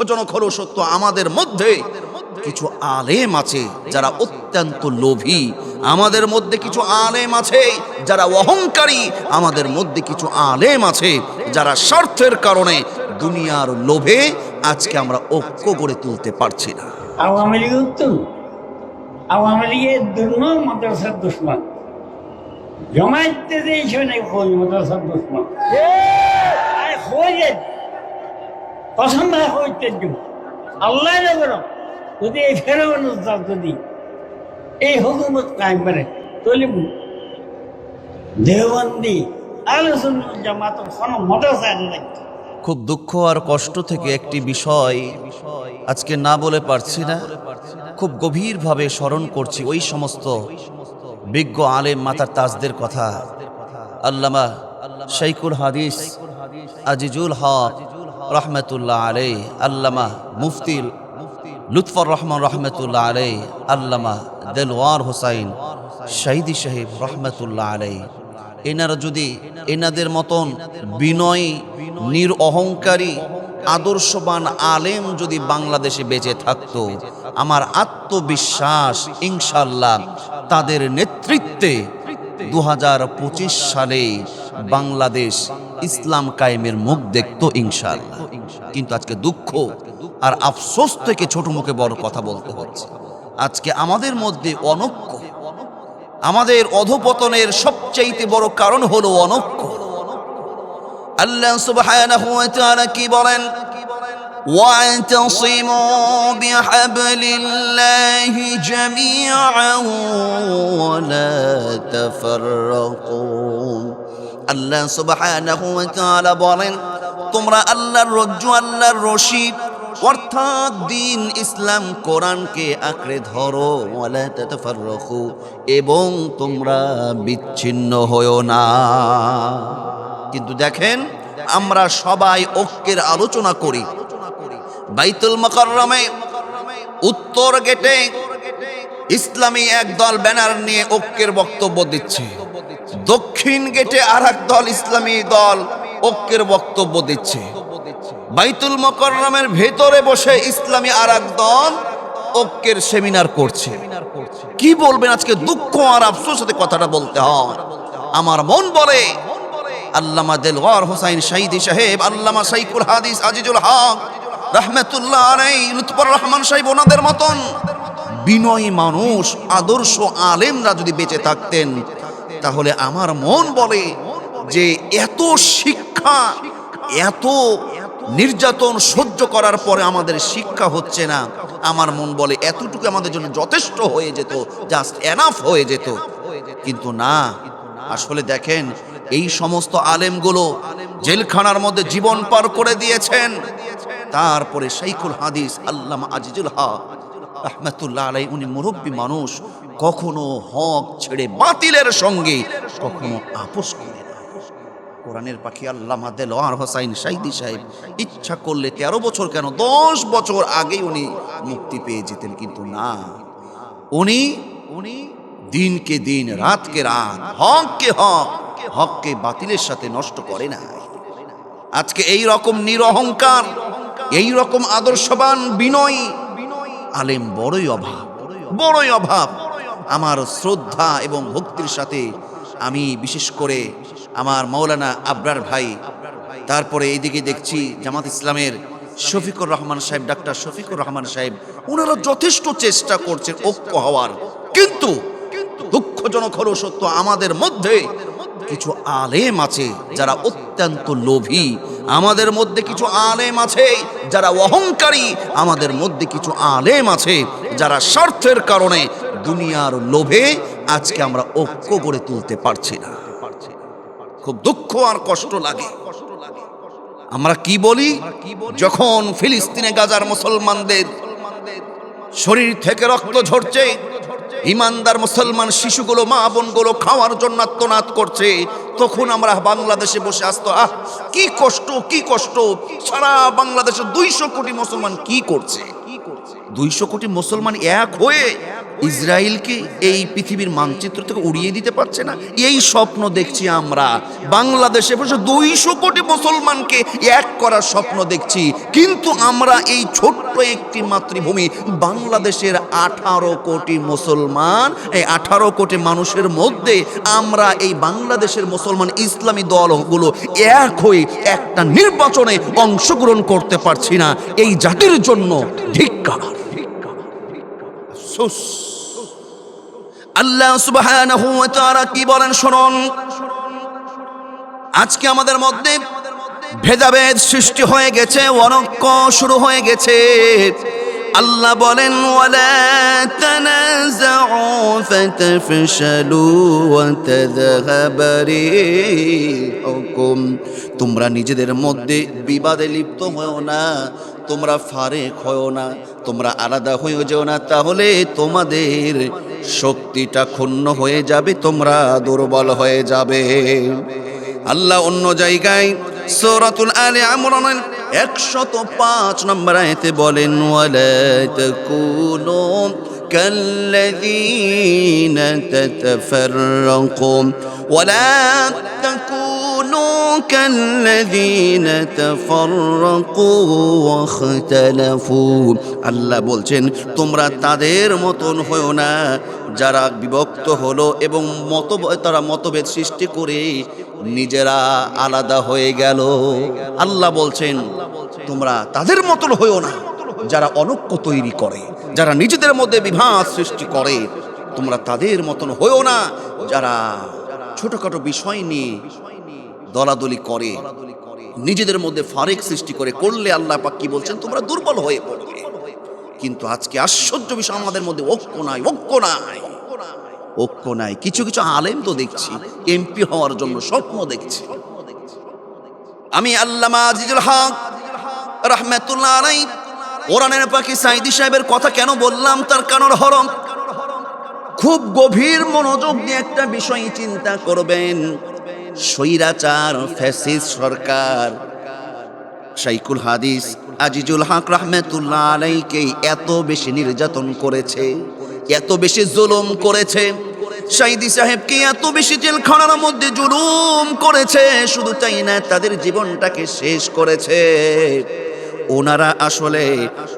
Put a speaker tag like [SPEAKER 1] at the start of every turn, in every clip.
[SPEAKER 1] দুঃখজনক হলো সত্য আমাদের মধ্যে কিছু আলেম আছে যারা অত্যন্ত লোভী। আমাদের মধ্যে কিছু আলেম আছে যারা অহংকারী। আমাদের মধ্যে কিছু আলেম আছে যারা স্বার্থের কারণে দুনিয়ার লোভে আজকে আমরা ঐক্য গড়ে তুলতে পারছি না।
[SPEAKER 2] আওয়ামী লীগ উত্তম আওয়ামী লীগের দুর্ম মাদ্রাসার দুশ্মন। জমাইতে যে মাদ্রাসার দুশ্মন? কসম হইতে দিব আল্লাহ যদি এই ফেরাউন যদি এই হুকুমত কায়েম করে মাদ্রাসা নাই
[SPEAKER 1] খুব দুঃখ আর কষ্ট থেকে একটি বিষয় আজকে না বলে পারছি না। খুব গভীরভাবে স্মরণ করছি ওই সমস্ত বিজ্ঞ আলেম মাতার তাজদের কথা। আল্লামা শাইকুল হাদিস আজিজুল হক রহমতুল্লাহ আলাই আল্লামা মুফতিল লুৎফর রহমান রহমতুল্লাহ আলাই আল্লামা দেলওয়ার হোসাইন শাহিদি সাহেব রহমতুল্লাহ আলাই এনারা যদি এনাদের মতন বিনয়ী নির অহংকারী আদর্শবান আলেম যদি বাংলাদেশে বেঁচে থাকতো, আমার আত্মবিশ্বাস ইনশাল্লাহ তাদের নেতৃত্বে দু হাজার পঁচিশ সালে বাংলাদেশ ইসলাম কায়েমের মুখ দেখতো ইনশাল্লাহ কিন্তু আজকে দুঃখ আর আফসোস থেকে ছোট মুখে বড় কথা বলতে হচ্ছে। আজকে আমাদের মধ্যে অনক্য, আমাদের অধপতনের সবচাইতে বড় কারণ হলো অনক্য। আল্লাহ সুবহানাহু ওয়া তাআলা কি বলেন? واعتصموا بحبل الله جميعا ولا تفرقوا আল্লাহ সুবহানাহু ওয়া তাআলা বলেন তোমরা আল্লাহর রজ্জু আল্লাহর রশি অর্থাৎ দিন ইসলাম কোরআনকে আঁকড়ে ধরো ওয়ালা তাতাফাররাকু এবং তোমরা বিচ্ছিন্ন হয়েও না কিন্তু দেখেন আমরা সবাই ঐক্যের আলোচনা করি বাইতুল মকররমে উত্তর গেটে ইসলামী একদল ব্যানার নিয়ে ঐক্যের বক্তব্য দিচ্ছে। দক্ষিণ গেটে আর দল ইসলামী দল ঐক্যের বক্তব্য দিচ্ছে। বাইতুল মকররমের ভেতরে বসে ইসলামী আর দল ঐক্যের সেমিনার করছে। কি বলবেন? আজকে দুঃখ আর আফসোস সাথে কথাটা বলতে হয়। আমার মন বলে, আল্লামা দেলওয়ার হোসাইন শাহিদি সাহেব, আল্লামা সাইকুল হাদিস আজিজুল হক রহমান ওনাদের মতন। বিনয়ী মানুষ, আদর্শ আলেমরা যদি বেঁচে থাকতেন, তাহলে আমার মন বলে যে এত শিক্ষা, এত নির্যাতন সহ্য করার পরে আমাদের শিক্ষা হচ্ছে না। আমার মন বলে এতটুকু আমাদের জন্য যথেষ্ট হয়ে যেত জাস্ট এনাফ হয়ে যেত। কিন্তু না, আসলে দেখেন, এই সমস্ত আলেমগুলো জেলখানার মধ্যে জীবন পার করে দিয়েছেন। তারপরে শাইখুল হাদিস আল্লামা আজিজুল হক রহমতুল্লাহ আলাই উনি মুরব্বী মানুষ, কখনো হক ছেড়ে বাতিলের সঙ্গে, কখনো আপোষ করে কোরআনের পাখি আল্লামা দেলোয়ার হোসাইন সাইদি সাহেব, ইচ্ছা করলে তেরো বছর কেন, দশ বছর আগেই উনি মুক্তি পেয়ে যেতেন, কিন্তু না। উনি উনি দিনকে দিন, রাতকে রাত, হককে হক, হককে বাতিলের সাথে নষ্ট করে না আজকে এই রকম নিরহংকার এই রকম আদর্শবান বিনয়ী, আলেম বড়ই অভাব বড়ই অভাব। আমার শ্রদ্ধা এবং ভক্তির সাথে আমি বিশেষ করে আমার মৌলানা আবরার ভাই, তারপরে এইদিকে দেখছি জামাত ইসলামের শফিকুর রহমান সাহেব, ডাক্তার শফিকুর রহমান সাহেব ওনারা যথেষ্ট চেষ্টা করছেন, ঐক্য হওয়ার। কিন্তু দুঃখজনক হলো সত্য, আমাদের মধ্যে কিছু আলেম আছে যারা অত্যন্ত লোভী। আমাদের মধ্যে কিছু আলেম আছে যারা অহংকারী। আমাদের মধ্যে কিছু আলেম আছে যারা স্বার্থের কারণে দুনিয়ার লোভে আজকে আমরা ঐক্য গড়ে তুলতে পারছি না। খুব দুঃখ আর কষ্ট লাগে। আমরা কি বলি? যখন ফিলিস্তিনে গাজার মুসলমানদের শরীর থেকে রক্ত ঝরছে ইমানদার মুসলমান শিশুগুলো, মা বোনগুলো খাওয়ার জন্য আত্মনাদ করছে। তখন আমরা বাংলাদেশে বসে আসতো, আহ, কি কষ্ট কি কষ্ট। সারা বাংলাদেশে দুইশো কোটি মুসলমান কি করছে? কি করছে দুইশো কোটি মুসলমান এক হয়ে ইসরায়েলকে এই পৃথিবীর মানচিত্র থেকে উড়িয়ে দিতে পারছে না। এই স্বপ্ন দেখছি আমরা। বাংলাদেশে বসে দুইশো কোটি মুসলমানকে এক করার স্বপ্ন দেখছি। কিন্তু আমরা এই ছোট্ট একটি মাতৃভূমি, বাংলাদেশের আঠারো কোটি মুসলমান, এই আঠারো কোটি মানুষের মধ্যে আমরা এই বাংলাদেশের মুসলমান ইসলামী দলগুলো এক হয়ে একটা নির্বাচনে অংশগ্রহণ করতে পারছি না। এই জাতির জন্য ধিক্কার। আল্লাহ তাআলা কি বলেন শুনুন। আজকে আমাদের মধ্যে ভেদাভেদ সৃষ্টি হয়ে গেছে অনক্য শুরু হয়ে গেছে। আল্লাহ বলেন তোমরা নিজেদের মধ্যে বিবাদে লিপ্ত হও না, তোমরা ফারেক হও না। তোমরা আলাদা হয়ে যেও না তাহলে তোমাদের শক্তিটা ক্ষুণ্ণ হয়ে যাবে তোমরা দুর্বল হয়ে যাবে আল্লাহ অন্য জায়গায় সূরাতুল আলে ইমরানের 105 নম্বর আয়াতে বলেন ওয়ালা তাকুনু كالذين تتفرقوا ولا تكونوا كالذين تفرقوا واختلفوا আল্লাহ বলছেন তোমরা তাদের মতন হয়েও না যারা বিভক্ত হলো এবং মত তারা মতভেদ সৃষ্টি করে নিজেরা আলাদা হয়ে গেল আল্লাহ বলছেন তোমরা তাদের মতন হয়েও না যারা অনক্য তৈরি করে যারা নিজেদের মধ্যে বিভাদ সৃষ্টি করে তোমরা তাদের মতন হয়েও না যারা ছোটখাটো বিষয় নিয়ে দলাদলি করে। নিজেদের মধ্যে ফারেক সৃষ্টি করে। করলে আল্লাহ পাক কি বলছেন? তোমরা দুর্বল হয়ে পড়বে। কিন্তু আজকে আশ্চর্য বিষয় আমাদের মধ্যে ঐক্য নাই ঐক্য নাই। ঐক্য নাই। কিছু কিছু আলেম তো দেখছি এমপি হওয়ার জন্য স্বপ্ন দেখছি। আমি আল্লামা আজিজুল হক রহমাতুল্লাহ আলাই কোরআনের পাখি সাইদি সাহেবের কথা কেন বললাম? তার কারণ হরম খুব গভীর মনোযোগ দিয়ে একটা বিষয় চিন্তা করবেন। স্বৈরাচার ফ্যাসিস সরকার। শাইকুল হাদিস আজিজুল হক রহমাতুল্লাহ আলাইকে এত বেশি নির্যাতন করেছে, এত বেশি জুলুম করেছে। সাইদি সাহেবকে এত বেশি জেলখানার মধ্যে জুলুম করেছে, শুধু তাই না, তাদের জীবনটাকে শেষ করেছে। ওনারা আসলে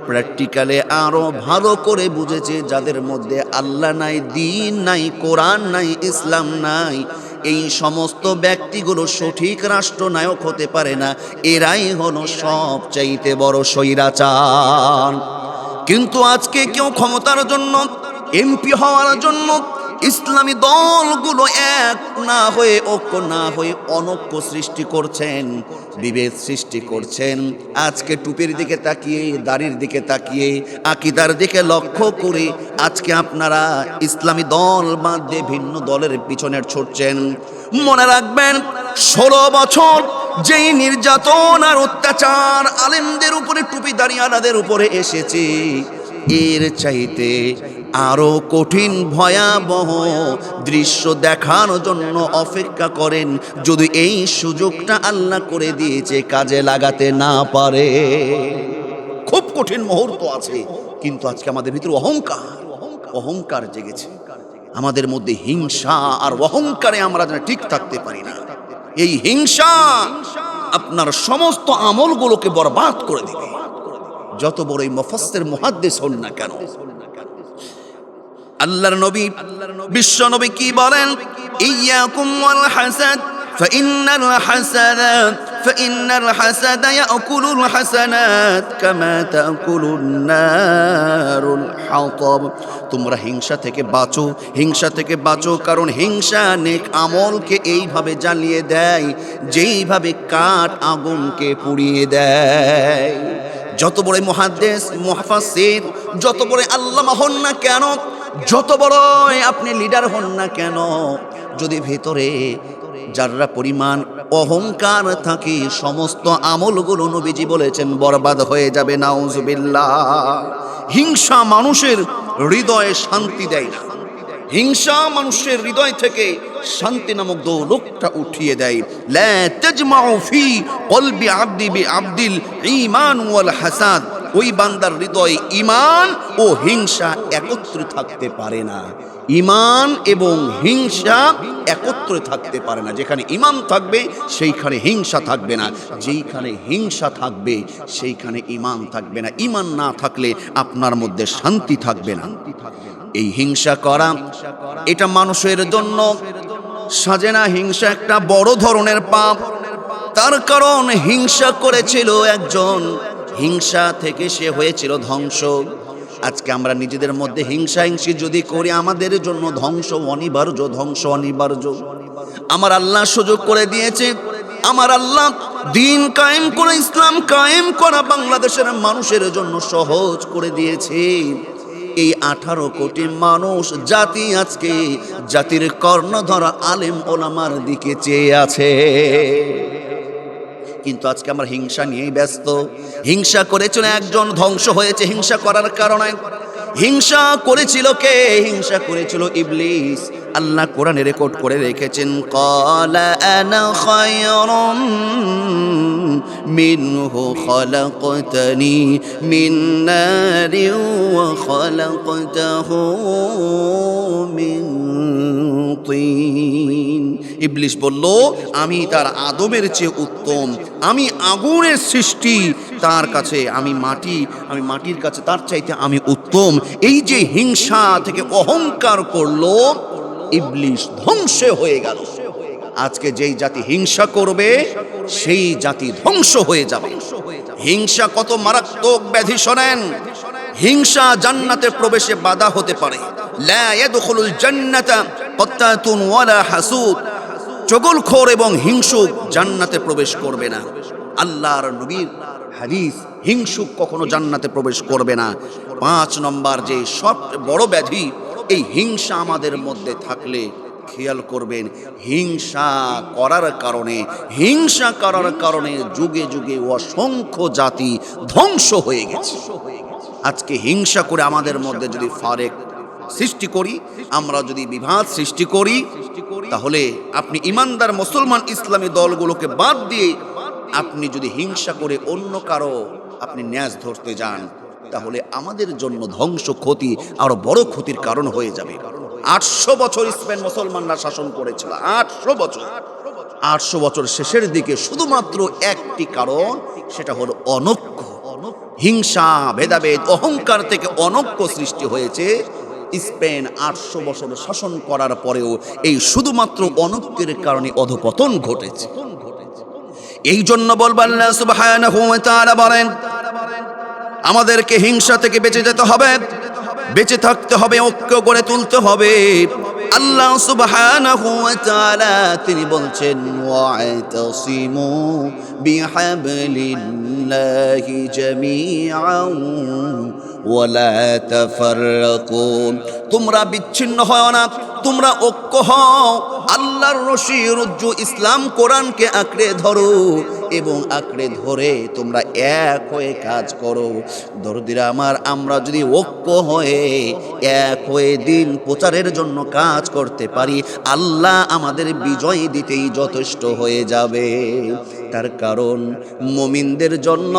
[SPEAKER 1] প্র্যাকটিক্যালে আরও ভালো করে বুঝেছে, যাদের মধ্যে আল্লাহ নাই, দিন নাই, কোরআন নাই, ইসলাম নাই এই সমস্ত ব্যক্তিগুলো সঠিক রাষ্ট্রনায়ক হতে পারে না। এরাই হলো সব চাইতে বড় স্বৈরাচার। কিন্তু আজকে কেউ ক্ষমতার জন্য, এমপি হওয়ার জন্য ইসলামী দলগুলো এক না হয়ে ঐক্য না হয়ে অনৈক্য সৃষ্টি করছেন, বিভেদ সৃষ্টি করছেন। আজকে টুপির দিকে তাকিয়ে, দাড়ির দিকে তাকিয়ে, আকিদার দিকে লক্ষ্য করে আজকে আপনারা ইসলামী দল দিয়ে ভিন্ন দলের পিছনে ছুটছেন। মনে রাখবেন, ষোলো বছর যেই নির্যাতন আর অত্যাচার আলেমদের উপরে, টুপি দাঁড়িয়ালাদের উপরে এসেছে, এর চাইতে আরও কঠিন ভয়াবহ দৃশ্য দেখার জন্য অপেক্ষা করেন। যদি এই সুযোগটা আল্লাহ করে দিয়েছে, কাজে লাগাতে না পারে। খুব কঠিন মুহূর্ত আছে, কিন্তু আজকে আমাদের ভিতরে অহংকার অহংকার জেগেছে। আমাদের মধ্যে হিংসা আর অহংকারে আমরা যেন ঠিক থাকতে পারি না। এই হিংসা আপনার সমস্ত আমলগুলোকে বরবাদ করে দিবে। যত বড়ই মফস্তের মুহাদ্দিস হন না কেন আল্লাহর নবী বিশ্ব নবী কি বলেন ইয়াকুম ওয়াল হাসাদ فإن الحسنات فإن الحسد يأكل الحسنات كما تأكل النار الحطب তোমরা হিংসা থেকে বাঁচো হিংসা থেকে বাঁচো কারণ হিংসা নেক আমলকে এইভাবে জ্বালিয়ে দেয় যেইভাবে কাঠ আগুনকে পুড়িয়ে দেয় যত বড় মহাদেশ মহাফাসির যত বড় আল্লামা হন না কেন যত বড় আপনি লিডার হন না কেন, যদি ভেতরে যারা পরিমাণ অহংকার থাকে, সমস্ত আমলগুলো নবীজি বলেছেন বরবাদ হয়ে যাবে, নাউজুবিল্লাহ। হিংসা মানুষের হৃদয়ে শান্তি দেয় না। হিংসা মানুষের হৃদয় থেকে শান্তি নামক দৌলকটা উঠিয়ে দেয়। লা তাজমাউ ফি কলবি আবদি বি আবদিল ঈমান ওয়াল হাসাদ। ওই বান্দার হৃদয়ে ইমান ও হিংসা একত্রে থাকতে পারে না। ইমান এবং হিংসা একত্রে থাকতে পারে না। যেখানে ইমান থাকবে, সেইখানে হিংসা থাকবে না। যেইখানে হিংসা থাকবে, সেইখানে ইমান থাকবে না। ইমান না থাকলে আপনার মধ্যে শান্তি থাকবে না। এই হিংসা করা, এটা মানুষের জন্য সাজে না। হিংসা একটা বড় ধরনের পাপ। তার কারণ হিংসা করেছিল একজন হিংসা থেকে সে হয়েছিল ধ্বংস। আজকে আমরা নিজেদের মধ্যে হিংসা হিংসি যদি করি, আমাদের জন্য ধ্বংস, অনিবার্য ধ্বংস, অনিবার্য। আমার আল্লাহ সুযোগ করে দিয়েছে। আমার আল্লাহ দিন কায়েম করে, ইসলাম কায়েম করা বাংলাদেশের মানুষের জন্য সহজ করে দিয়েছে। এই আঠারো কোটি মানুষ, জাতি আজকে জাতির কর্ণধর, আলেম ওলামার দিকে চেয়ে আছে। কিন্তু আজকে আমরা হিংসা নিয়েই ব্যস্ত। হিংসা করেছিল একজন, ধ্বংস হয়েছে হিংসা করার কারণে। হিংসা করেছিল কে? হিংসা করেছিল ইবলিস। আল্লাহ কোরআনে রেকর্ড করে রেখেছেন, কলা তিন ইবলিস বলল, আমি তার আদমের চেয়ে উত্তম। আমি আগুনের সৃষ্টি। তার কাছে আমি মাটি, আমি মাটির কাছে তার চাইতে আমি উত্তম। এই যে হিংসা থেকে অহংকার করল ইবলিস ধ্বংস হয়ে গেল। আজকে যেই জাতি হিংসা করবে, সেই জাতি ধ্বংস হয়ে যাবে। হিংসা কত মারাত্মক ব্যাধি শোনেন। হিংসা জান্নাতে প্রবেশে বাধা হতে পারে। লা ইয়াদখুলুল জান্নাতা ক্বাত্তাতুন ওয়ালা হাসুদ। চগলখোর এবং হিংসুক জান্নাতে প্রবেশ করবে না। আল্লাহর নবীর হাদিস, হিংসুক কখনো জান্নাতে প্রবেশ করবে না। পাঁচ নম্বর যে সব বড় ব্যাধি, এই হিংসা আমাদের মধ্যে থাকলে খেয়াল করবেন, হিংসা করার কারণে, হিংসা করার কারণে যুগে যুগে অসংখ্য জাতি ধ্বংস হয়ে গেছে। আজকে হিংসা করে আমাদের মধ্যে যদি ফারেক সৃষ্টি করি, আমরা যদি বিভাদ সৃষ্টি করি, তাহলে আপনি ইমানদার মুসলমান ইসলামী দলগুলোকে বাদ দিয়ে আপনি যদি হিংসা করে অন্য কারও আপনি ন্যাস ধরতে যান, তাহলে আমাদের জন্য ধ্বংস ক্ষতি আরও বড় ক্ষতির কারণ হয়ে যাবে। আটশো বছর স্পেন মুসলমানরা শাসন করেছিল, আটশো বছর। আটশো বছর শেষের দিকে শুধুমাত্র একটি কারণ, সেটা হলো অনক্য হিংসা, ভেদাভেদ, অহংকার থেকে অনক্য সৃষ্টি হয়েছে। স্পেন আটশো বছর শাসন করার পরেও এই শুধুমাত্র অনক্যের কারণে অধপতন ঘটেছে। এই জন্য বলবেন বলেন, আমাদেরকে হিংসা থেকে বেঁচে যেতে হবে, বেঁচে থাকতে হবে, ঐক্য গড়ে তুলতে হবে। আল্লাহ সুবহানাহু ওয়া তাআলা তিনি বলছেন ওয়াতাসিমু বিহাবলিল্লাহি তাফাররাকু তোমরা বিচ্ছিন্ন হয় না, তোমরা ঐক্য হও। আল্লাহর রশি রজ্জু ইসলাম কোরআনকে আঁকড়ে ধরো এবং আঁকড়ে ধরে তোমরা এক হয়ে কাজ করো। দরদিরা আমার, আমরা যদি ঐক্য হয়ে এক হয়ে দিন প্রচারের জন্য কাজ করতে পারি, আল্লাহ আমাদের বিজয় দিতেই যথেষ্ট হয়ে যাবে। তার কারণ মমিনদের জন্য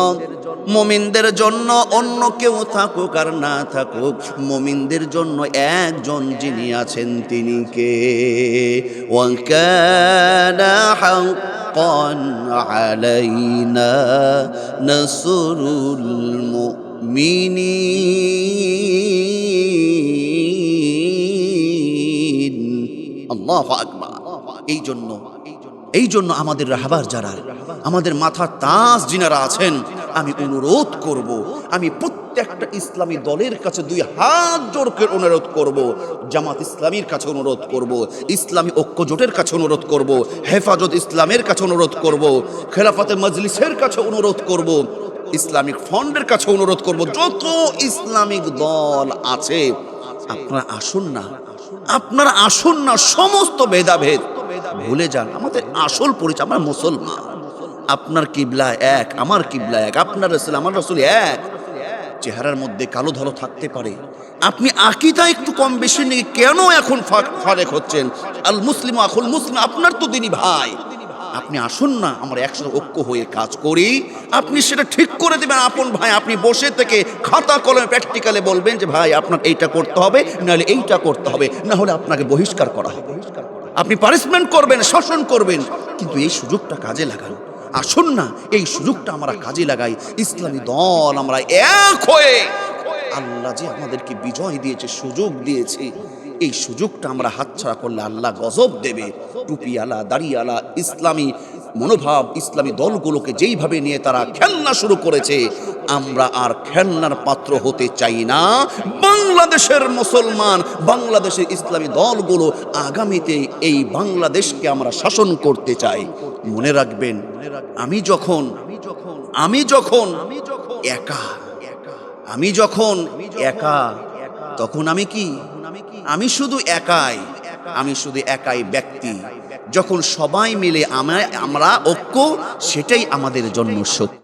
[SPEAKER 1] মমিনদের জন্য অন্য কেউ থাকুক আর না থাকুক, মমিনদের জন্য একজন যিনি আছেন তিনি কে? আলাইনা নাসরুল আকবার। এই জন্য এই জন্য আমাদের রাহাবার যারা, আমাদের মাথার তাস যিনারা আছেন আমি অনুরোধ করব, আমি প্রত্যেকটা ইসলামী দলের কাছে দুই হাত জোর করে অনুরোধ করব, জামাত ইসলামীর কাছে অনুরোধ করব, ইসলামী ঐক্য জোটের কাছে অনুরোধ করব, হেফাজত ইসলামের কাছে অনুরোধ করব খেলাফাতে মজলিসের কাছে অনুরোধ করব, ইসলামিক ফন্ডের কাছে অনুরোধ করব, যত ইসলামিক দল আছে, আপনারা আসুন না, আপনারা আসুন না, সমস্ত ভেদাভেদ ভুলে যান, আমাদের আসল পরিচয়, আমরা মুসলমান। আপনার কিবলা এক, আমার কিবলা এক, আপনার রসুল, আমার রসুল এক। চেহারার মধ্যে কালো ধলো থাকতে পারে। আপনি আকিদা একটু কম বেশি নিয়ে কেন এখন ফারেক হচ্ছেন? আল মুসলিম আখুল মুসলিম, আপনার তো দিনই ভাই। আপনি আসুন না, আমরা একসাথে ঐক্য হয়ে কাজ করি। আপনি সেটা ঠিক করে দেবেন, আপন ভাই, আপনি বসে থেকে খাতা কলমে প্র্যাকটিক্যালে বলবেন যে, ভাই, আপনার এইটা করতে হবে, নাহলে এইটা করতে হবে না হলে আপনাকে বহিষ্কার করা হবে। আপনি পানিশমেন্ট করবেন, শাসন করবেন, কিন্তু এই সুযোগটা কাজে লাগান। আসুন না, এই সুযোগটা আমরা কাজে লাগাই। ইসলামী দল আমরা এক হয়ে আল্লাহ যে আমাদেরকে বিজয় দিয়েছে, সুযোগ দিয়েছে, এই সুযোগটা আমরা হাতছাড়া করলে আল্লাহ গজব দেবে। টুপিওয়ালা, দাড়িওয়ালা, ইসলামী মনোভাব, ইসলামী দলগুলোকে যেইভাবে নিয়ে তারা খেলনা শুরু করেছে আমরা আর খেলনার পাত্র হতে চাই না। বাংলাদেশের মুসলমান, বাংলাদেশের ইসলামী দলগুলো আগামীতে এই বাংলাদেশকে আমরা শাসন করতে চাই। মনে রাখবেন, আমি যখন আমি যখন একা, আমি যখন একা, তখন আমি কি? আমি শুধু একাই, আমি শুধু একাই ব্যক্তি। যখন সবাই মিলে আমরা ঐক্য, সেটাই আমাদের জন্য শক্তি।